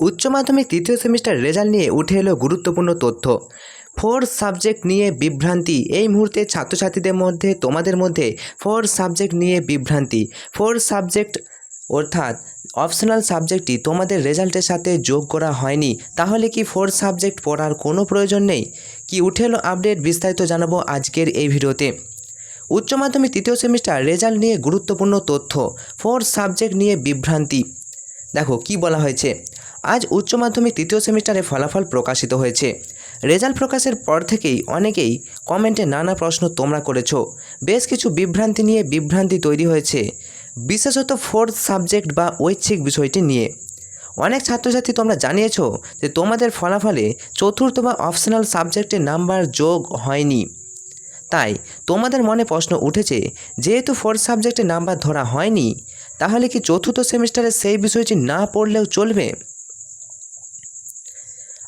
উচ্চ মাধ্যমিক তৃতীয় সেমিস্টার রেজাল্ট নিয়ে উঠে এলো গুরুত্বপূর্ণ তথ্য। ফোর্থ সাবজেক্ট নিয়ে বিভ্রান্তি। এই মুহূর্তে ছাত্রছাত্রীদের মধ্যে, তোমাদের মধ্যে ফোর্থ সাবজেক্ট নিয়ে বিভ্রান্তি। ফোর্থ সাবজেক্ট অর্থাৎ অপশনাল সাবজেক্টটি তোমাদের রেজাল্টের সাথে যোগ করা হয়নি। তাহলে কি ফোর্থ সাবজেক্ট পড়ার কোনো প্রয়োজন নেই? কি উঠে এলো আপডেট বিস্তারিত জানাব আজকের এই ভিডিওতে। উচ্চ মাধ্যমিক তৃতীয় সেমিস্টার রেজাল্ট নিয়ে গুরুত্বপূর্ণ তথ্য। ফোর্থ সাবজেক্ট নিয়ে বিভ্রান্তি। দেখো, কি বলা হয়েছে? আজ উচ্চ মাধ্যমিক তৃতীয় সেমিস্টারে ফলাফল প্রকাশিত হয়েছে। রেজাল্ট প্রকাশের পর থেকেই অনেকেই কমেন্টে নানা প্রশ্ন তোমরা করেছ। বেশ কিছু বিভ্রান্তি নিয়ে বিভ্রান্তি তৈরি হয়েছে, বিশেষত ফোর্থ সাবজেক্ট বা ঐচ্ছিক বিষয়টি নিয়ে। অনেক ছাত্রছাত্রী তোমরা জানিয়েছ যে তোমাদের ফলাফলে চতুর্থ বা অপশনাল সাবজেক্টের নাম্বার যোগ হয়নি। তাই তোমাদের মনে প্রশ্ন উঠেছে, যেহেতু ফোর্থ সাবজেক্টে নাম্বার ধরা হয়নি, তাহলে কি চতুর্থ সেমিস্টারে সেই বিষয়টি না পড়লেও চলবে?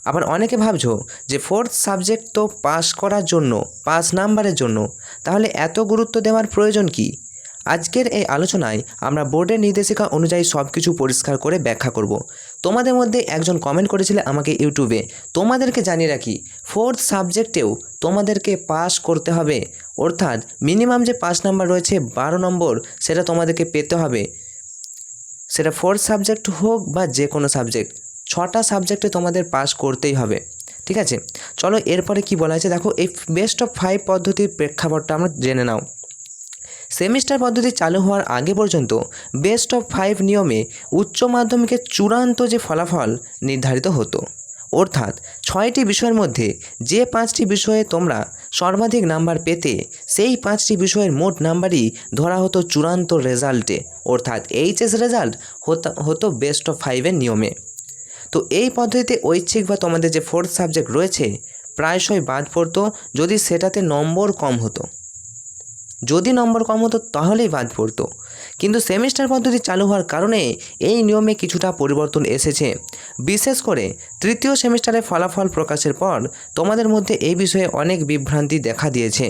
আবার অনেকে ভাবছ যে ফোর্থ সাবজেক্ট তো পাস করার জন্য পাস নাম্বারের জন্য, তাহলে এত গুরুত্ব দেওয়ার প্রয়োজন কি? আজকের এই আলোচনায় আমরা বোর্ডের নির্দেশিকা অনুযায়ী সব কিছু পরিষ্কার করে ব্যাখ্যা করব। তোমাদের মধ্যে একজন কমেন্ট করেছিলে আমাকে ইউটিউবে, তোমাদেরকে জানিয়ে রাখি ফোর্থ সাবজেক্টেও তোমাদেরকে পাস করতে হবে। অর্থাৎ মিনিমাম যে পাস নাম্বার রয়েছে বারো নম্বর, সেটা তোমাদেরকে পেতে হবে। সেটা ফোর্থ সাবজেক্ট হোক বা যে কোনো সাবজেক্ট ছটা সাবজেক্টে তোমাদের পাস করতেই হবে, ঠিক আছে? চলো এরপরে কি বলা আছে দেখো, এই বেস্ট অফ ফাইভ পদ্ধতির প্রেক্ষাপটটা আমরা জেনে নাও। সেমিস্টার পদ্ধতি চালু হওয়ার আগে পর্যন্ত বেস্ট অফ ফাইভ নিয়মে উচ্চ মাধ্যমিকের চূড়ান্ত যে ফলাফল নির্ধারিত হতো। অর্থাৎ, ছয়টি বিষয়ের মধ্যে যে পাঁচটি বিষয়ে তোমরা সর্বাধিক নাম্বার পেতে, সেই পাঁচটি বিষয়ের মোট নাম্বারই ধরা হতো চূড়ান্ত রেজাল্টে অর্থাৎ এইচএস রেজাল্ট হতো হতো বেস্ট অফ ফাইভের নিয়মে। তো এই পদ্ধতিতে ঐচ্ছিক বা তোমাদের যে ফোর্থ সাবজেক্ট রয়েছে, প্রায়শই বাদ পড়তো যদি সেটাতে নম্বর কম হতো। যদি নম্বর কম হতো তাহলেই বাদ পড়তো। কিন্তু সেমিস্টার পদ্ধতি চালু হওয়ার কারণে এই নিয়মে কিছুটা পরিবর্তন এসেছে। বিশেষ করে তৃতীয় সেমিস্টারে ফলাফল প্রকাশের পর তোমাদের মধ্যে এই বিষয়ে অনেক বিভ্রান্তি দেখা দিয়েছে।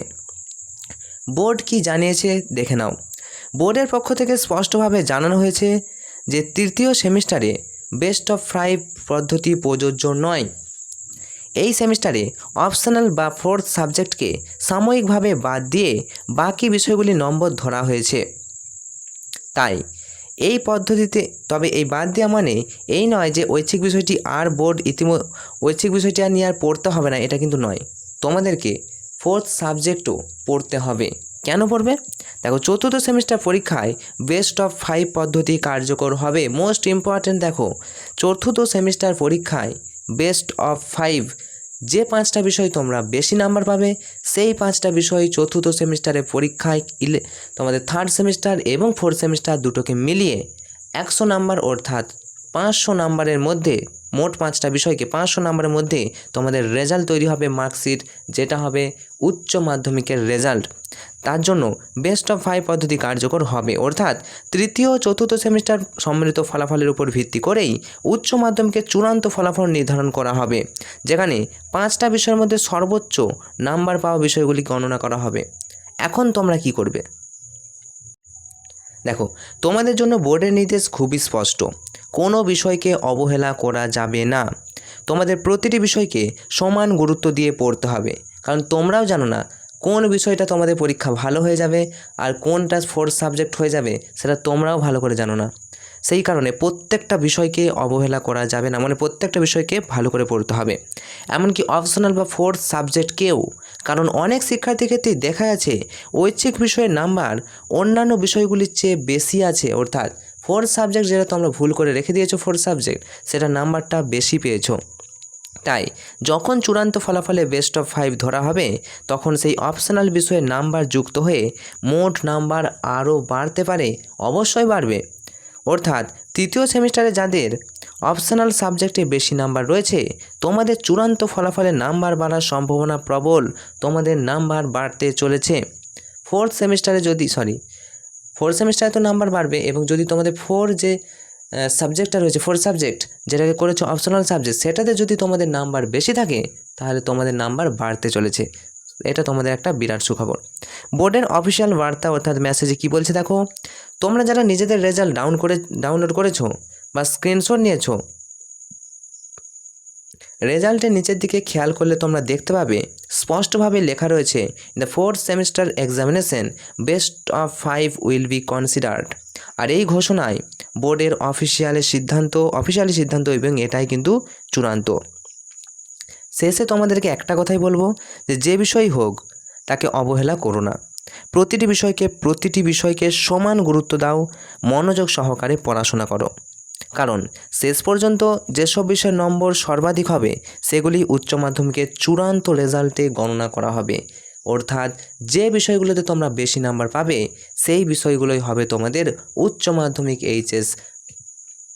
বোর্ড কি জানিয়েছে দেখে নাও। বোর্ডের পক্ষ থেকে স্পষ্টভাবে জানানো হয়েছে যে তৃতীয় সেমিস্টারে বেস্ট অফ ফাইভ পদ্ধতি প্রযোজ্য নয়। এই সেমিস্টারে অপশনাল বা ফোর্থ সাবজেক্টকে সাময়িকভাবে বাদ দিয়ে বাকি বিষয়গুলি নম্বর ধরা হয়েছে। তাই, এই পদ্ধতিতে, তবে এই বাদ দেওয়া মানে এই নয় যে ঐচ্ছিক বিষয়টি আর বোর্ড ইতিম, ঐচ্ছিক বিষয়টি আর নিয়ে আর পড়তে হবে না, এটা কিন্তু নয়। তোমাদেরকে ফোর্থ সাবজেক্টও পড়তে হবে। কেন পড়বে? দেখো, চতুর্থ সেমিস্টার পরীক্ষায় বেস্ট অফ ফাইভ পদ্ধতি কার্যকর হবে। মোস্ট ইম্পর্ট্যান্ট দেখো, চতুর্থ সেমিস্টার পরীক্ষায় বেস্ট অফ ফাইভ যে পাঁচটা বিষয় তোমরা বেশি নাম্বার পাবে, সেই পাঁচটা বিষয় চতুর্থ সেমিস্টারের পরীক্ষায় ইলে তোমাদের থার্ড সেমিস্টার এবং ফোর্থ সেমিস্টার দুটোকে মিলিয়ে একশো নাম্বার অর্থাৎ পাঁচশো নাম্বারের মধ্যে মোট পাঁচটা বিষয়কে পাঁচশো নাম্বারের মধ্যে তোমাদের রেজাল্ট তৈরি হবে মার্কশিট, যেটা হবে উচ্চ মাধ্যমিকের রেজাল্ট। তার জন্য বেস্ট অফ ফাইভ পদ্ধতি কার্যকর হবে। অর্থাৎ তৃতীয় চতুর্থ সেমিস্টার সম্মিলিত ফলাফলের উপর ভিত্তি করেই উচ্চ মাধ্যমিকের চূড়ান্ত ফলাফল নির্ধারণ করা হবে। যেখানে পাঁচটা বিষয়ের মধ্যে সর্বোচ্চ নাম্বার পাওয়া বিষয়গুলি গণনা করা হবে। এখন তোমরা কি করবে? দেখো, তোমাদের জন্য বোর্ডের নির্দেশ খুবই স্পষ্ট। কোনো বিষয়কে অবহেলা করা যাবে না। তোমাদের প্রতিটি বিষয়কে সমান গুরুত্ব দিয়ে পড়তে হবে। কারণ তোমরাও জানো না কোন বিষয়টা তোমাদের পরীক্ষা ভালো হয়ে যাবে আর কোনটা ফোর্থ সাবজেক্ট হয়ে যাবে সেটা তোমরাও ভালো করে জানো না। সেই কারণে প্রত্যেকটা বিষয়কে অবহেলা করা যাবে না। মানে প্রত্যেকটা বিষয়কে ভালো করে পড়তে হবে। এমনকি অপশনাল বা ফোর্থ সাবজেক্টকেও কারণ অনেক শিক্ষার্থীর ক্ষেত্রেই দেখা যাচ্ছে ঐচ্ছিক বিষয়ের নাম্বার অন্যান্য বিষয়গুলির চেয়ে বেশি আছে, অর্থাৎ ফোর্থ সাবজেক্ট যেটা তোমরা ভুল করে রেখে দিয়েছ ফোর্থ সাবজেক্ট সেটা নাম্বারটা বেশি পেয়েছ। তাই যখন চূড়ান্ত ফলাফলে বেস্ট অফ ফাইভ ধরা হবে, তখন সেই অপশনাল বিষয়ে নাম্বার যুক্ত হয়ে মোট নাম্বার আরও বাড়তে পারে, অবশ্যই বাড়বে। অর্থাৎ তৃতীয় সেমিস্টারে যাদের অপশনাল সাবজেক্টে বেশি নাম্বার রয়েছে। তোমাদের চূড়ান্ত ফলাফলে নাম্বার বাড়ার সম্ভাবনা প্রবল। তোমাদের নাম্বার বাড়তে চলেছে। ফোর্থ সেমিস্টারে যদি সরি ফোর্থ সেমিস্টারে তো নাম্বার বাড়বে এবং যদি তোমাদের ফোর যে সাবজেক্টটা রয়েছে ফোর সাবজেক্ট যেটাকে করেছ অপশনাল সাবজেক্ট সেটাতে যদি তোমাদের নাম্বার বেশি থাকে, তাহলে তোমাদের নাম্বার বাড়তে চলেছে। এটা তোমাদের একটা বিরাট সুখবর। বোর্ডের অফিসিয়াল বার্তা অর্থাৎ মেসেজে কি বলছে দেখো? তোমরা যারা নিজেদের রেজাল্ট ডাউন করে ডাউনলোড করেছ বা স্ক্রিনশট নিয়েছো? রেজাল্টের নিচের দিকে খেয়াল করলে তোমরা দেখতে পাবে, স্পষ্টভাবে লেখা রয়েছে the fourth semester examination best of five will be considered আর এই ঘোষণায় বোর্ডের অফিসিয়ালের সিদ্ধান্ত, অফিসিয়ালি সিদ্ধান্ত এবং এটাই কিন্তু চূড়ান্ত। শেষে তোমাদেরকে একটা কথাই বলব, যে যে বিষয়ই হোক, তাকে অবহেলা করো না। প্রতিটি বিষয়কে প্রতিটি বিষয়কে সমান গুরুত্ব দাও, মনোযোগ সহকারে পড়াশোনা করো। কারণ শেষ পর্যন্ত যেসব বিষয়ের নম্বর সর্বাধিক হবে, সেগুলি উচ্চ মাধ্যমিকের চূড়ান্ত রেজাল্টে গণনা করা হবে। অর্থাৎ যে বিষয়গুলোতে তোমরা বেশি নাম্বার পাবে, সেই বিষয়গুলোই হবে তোমাদের উচ্চ মাধ্যমিক এইচএস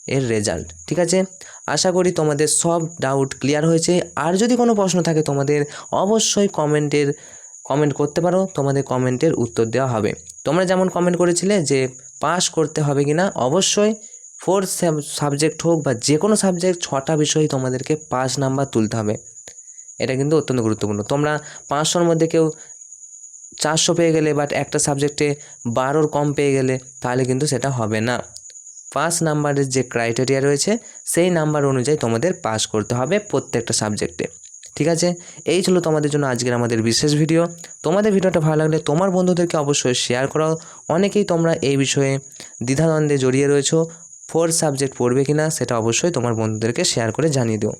এর রেজাল্ট। ঠিক আছে? আশা করি তোমাদের সব ডাউট ক্লিয়ার হয়েছে। আর যদি কোনো প্রশ্ন থাকে তোমাদের, অবশ্যই কমেন্টের কমেন্ট করতে পারো। তোমাদের কমেন্টের উত্তর দেওয়া হবে। তোমরা যেমন কমেন্ট করেছিলে যে পাস করতে হবে কি না অবশ্যই ফোর্থ সাবজেক্ট হোক বা যে কোনো সাবজেক্ট ছটা বিষয় তোমাদেরকে পাস নাম্বার তুলতে হবে। এটা কিন্তু অত্যন্ত গুরুত্বপূর্ণ। তোমরা পাঁচশোর মধ্যে কেউ চারশো পেয়ে গেলে বাট একটা সাবজেক্টে বারোর কম পেয়ে গেলে তাহলে কিন্তু সেটা হবে না। পাস নাম্বারের যে ক্রাইটেরিয়া রয়েছে, সেই নাম্বার অনুযায়ী তোমাদের পাস করতে হবে প্রত্যেকটা সাবজেক্টে ঠিক আছে? এই ছিল তোমাদের জন্য আজকের আমাদের বিশেষ ভিডিও তোমাদের ভিডিওটা ভালো লাগলে তোমার বন্ধুদেরকে অবশ্যই শেয়ার করাও। অনেকেই তোমরা এই বিষয়ে দ্বিধাদ্বন্দ্বে জড়িয়ে রয়েছো। ফোর্থ সাবজেক্ট পড়বে কি না সেটা অবশ্যই তোমার বন্ধুদেরকে শেয়ার করে জানিয়ে দিও।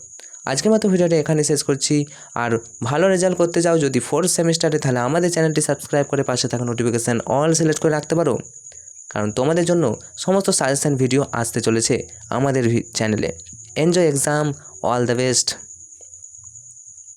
আজকের মতো ভিডিওটা এখানে শেষ করছি। আর ভালো রেজাল্ট করতে যাও যদি ফোর্থ সেমিস্টারে তাহলে আমাদের চ্যানেলটি সাবস্ক্রাইব করে পাশে থাকা নোটিফিকেশান অল সিলেক্ট করে রাখতে পারো। কারণ তোমাদের জন্য সমস্ত সাজেশান ভিডিও আসতে চলেছে আমাদের চ্যানেলে enjoy exam all the best